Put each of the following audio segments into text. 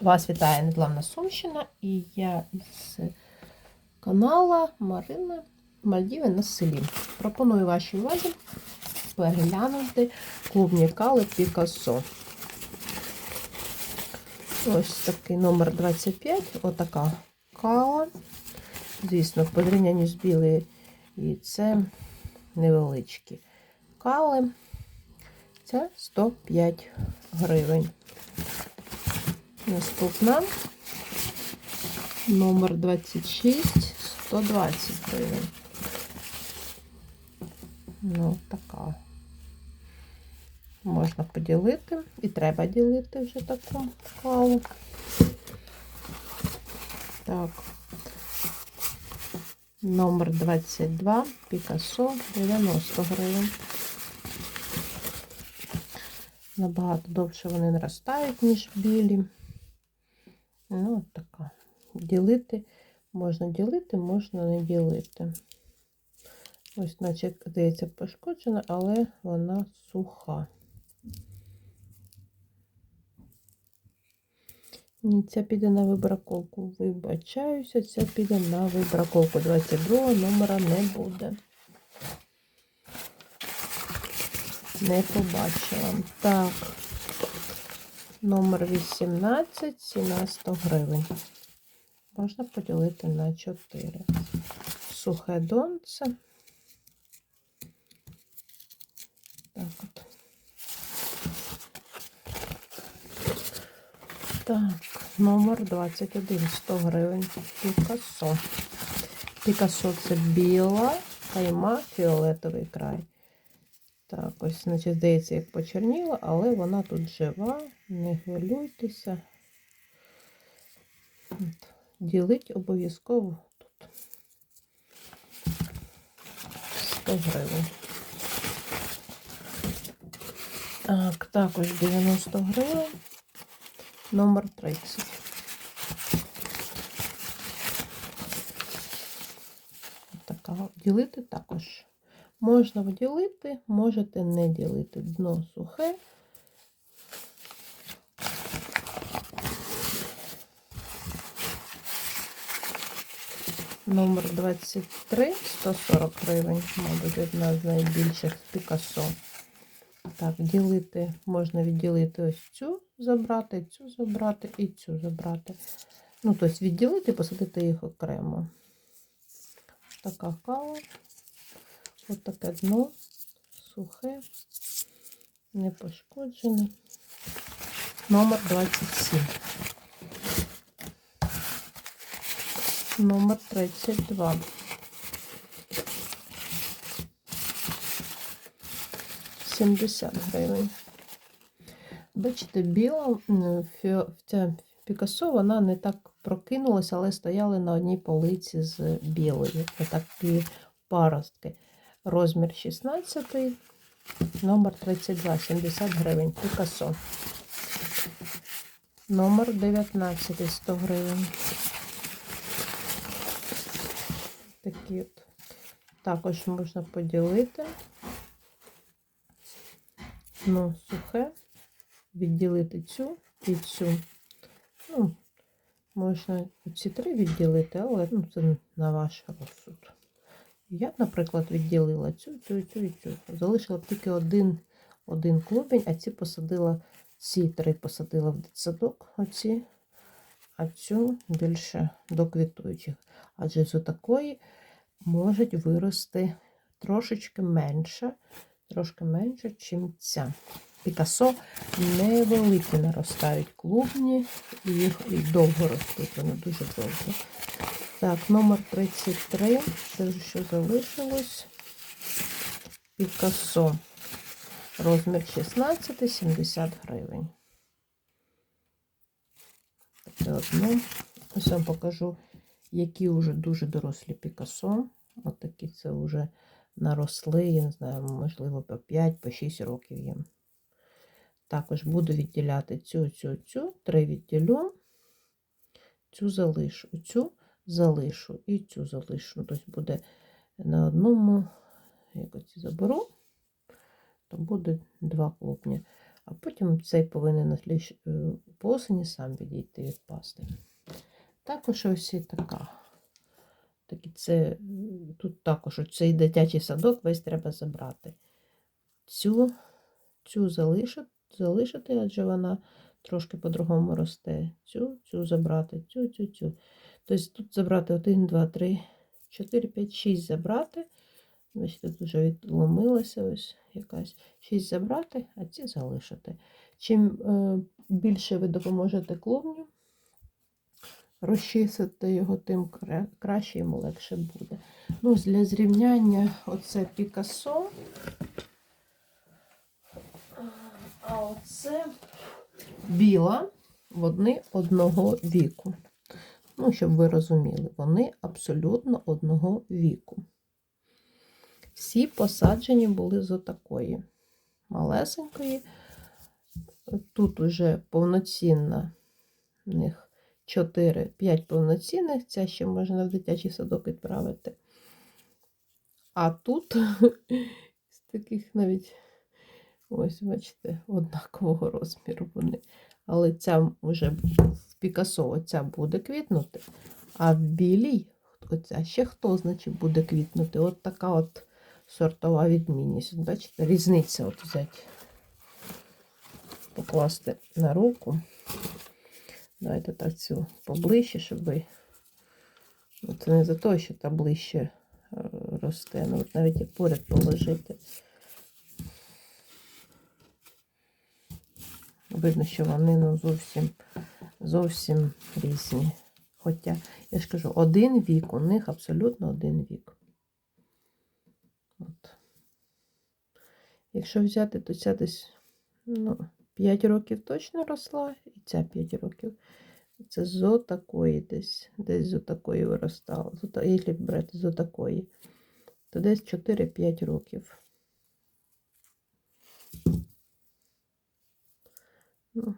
Вас вітає Недлавна Сумщина і я із канала Марина Мальдіви на селі. Пропоную вашій увазі переглянути клубні кали Пікассо. Ось такий номер 25, отака кала. Звісно, в порівнянні з білою і це невеличкі кали. Це 105 гривень. Наступна номер 26, 120 гривень. Ну, така. Можна поділити. І треба ділити вже таку каву. Так. Номер 22, Пікассо, 90 гривень. Набагато довше вони наростають, ніж білі. Ну, от така. Ділити, можна ділити, можна не ділити. Ось, наче, здається, пошкоджена, але вона суха. Ні, ця піде на вибраковку. Вибачаюся, ця піде на вибраковку. 22 номера не буде. Не побачила. Так. Номер 18, ціна 100 гривень. Можна поділити на 4. Сухе донце. Так от. Так, номер 21, 100 гривень. Пікассо. Пікассо це біла, кайма, фіолетовий край. Так, ось, значить, здається, як почерніла, але вона тут жива, не хвилюйтеся. От. Ділить обов'язково тут 100 гривень. Так, також 90 гривень. Номер 30. Така ділити також. Можна ділити, можете не ділити. Дно сухе. Номер 23, 140 гривень, мабуть, одна з найбільших з Пікассо. Так, ділити, можна відділити ось цю забрати, цю забрати і цю забрати. Ну, тобто відділити, і посадити їх окремо. Така кава. Ось таке дно, сухе, не пошкоджене. Номер 27. Номер 32. Сімдесят гривень. Бачите, біла ця Пікассо, вона не так прокинулася, але стояли на одній полиці з білою. Отакі паростки. Розмір 16, номер 32, 70 гривень. Пікассо. Номер 19, 100 гривень. Такі от. Також можна поділити. Ну, сухе, відділити цю і цю. Ну, можна ці три відділити, але ну, це на ваш розсуд. Я, наприклад, відділила цю, цю, цю і цю. Залишила б тільки один один клубень, а ці посадила, ці три посадила в дитсадок, оці, а цю більше до квітуючих. Адже з отакої можуть вирости трошечки менше, трошки менше, ніж ця. Пікасо невеликі наростають клубні, і їх і довго ростуть, вони дуже довго. Так, номер 33. Це що залишилось. Пікассо. Розмір 16, 70 гривень. Таке одно. Ось вам покажу, які вже дуже дорослі Пікассо. От це вже наросли, я не знаю, можливо, по 5, по 6 років їм. Також буду відділяти цю, цю, цю, три відділю, цю залишу, цю залишу і цю залишу. Тобто буде на одному, як оці заберу, то буде два клубні. А потім цей повинен е, по осені сам відійти відпасти. Також ось і така. Такі це, тут також цей дитячий садок весь треба забрати. Цю, цю залишити, залишити, адже вона трошки по-другому росте. Цю, цю забрати, цю, цю, цю. Тобто тут забрати 1, 2, 3, 4, 5, 6 забрати. Ось тут вже відломилася ось якась. 6 забрати, а ці залишити. Чим е, більше ви допоможете клубню, розчистити його, тим краще йому легше буде. Ну, для зрівняння оце Пікассо. А оце біла, вони одного віку. Ну, щоб ви розуміли, вони абсолютно одного віку. Всі посаджені були з отакої малесенької. Тут уже повноцінна в них 4-5 повноцінних, ця ще можна в дитячий садок відправити. А тут з таких навіть, ось, бачите, однакового розміру вони. Але ця вже в Пікасо ця буде квітнути, а в білій оця ще хто значить буде квітнути. От така от сортова відмінність. От бачите, різниця от взяти, покласти на руку. Давайте так цю поближче, щоб ви. Це не за те, що та ближче е, росте. Ну, от навіть і поряд положити. Видно, що вони ну, зовсім, зовсім різні. Хоча, я ж кажу, один вік, у них абсолютно один вік. От. Якщо взяти, то ця десь ну, 5 років точно росла, і ця 5 років. Це з отакої десь, десь з отакої виростала. Якщо брати з отакої, то десь 4-5 років. Ну,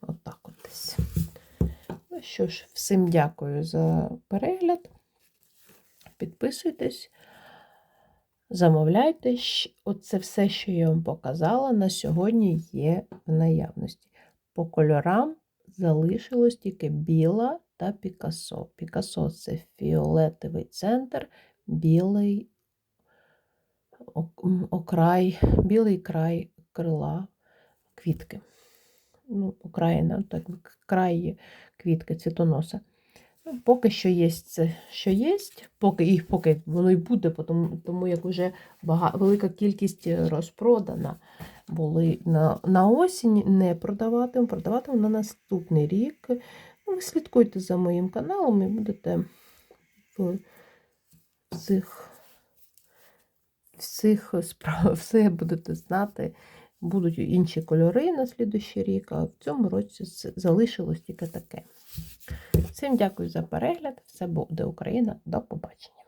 отак от десь. Ну що ж, всім дякую за перегляд. Підписуйтесь, замовляйте. Оце все, що я вам показала, на сьогодні є в наявності. По кольорам залишилось тільки біла та Пікасо. Пікасо це фіолетовий центр, білий окрай, білий край крила квітки. Ну, окраїна, так, край квітки цвітоноса. Ну, поки що є це, що є, поки їх поки воно й буде, тому, тому як вже бага, велика кількість розпродана були на, на осінь, не продаватиму, продаватиму на наступний рік. Ну, ви слідкуйте за моїм каналом і будете в цих, всіх справ, все будете знати. Будуть інші кольори на слідущий рік, а в цьому році залишилось тільки таке. Всім дякую за перегляд. Все буде Україна. До побачення.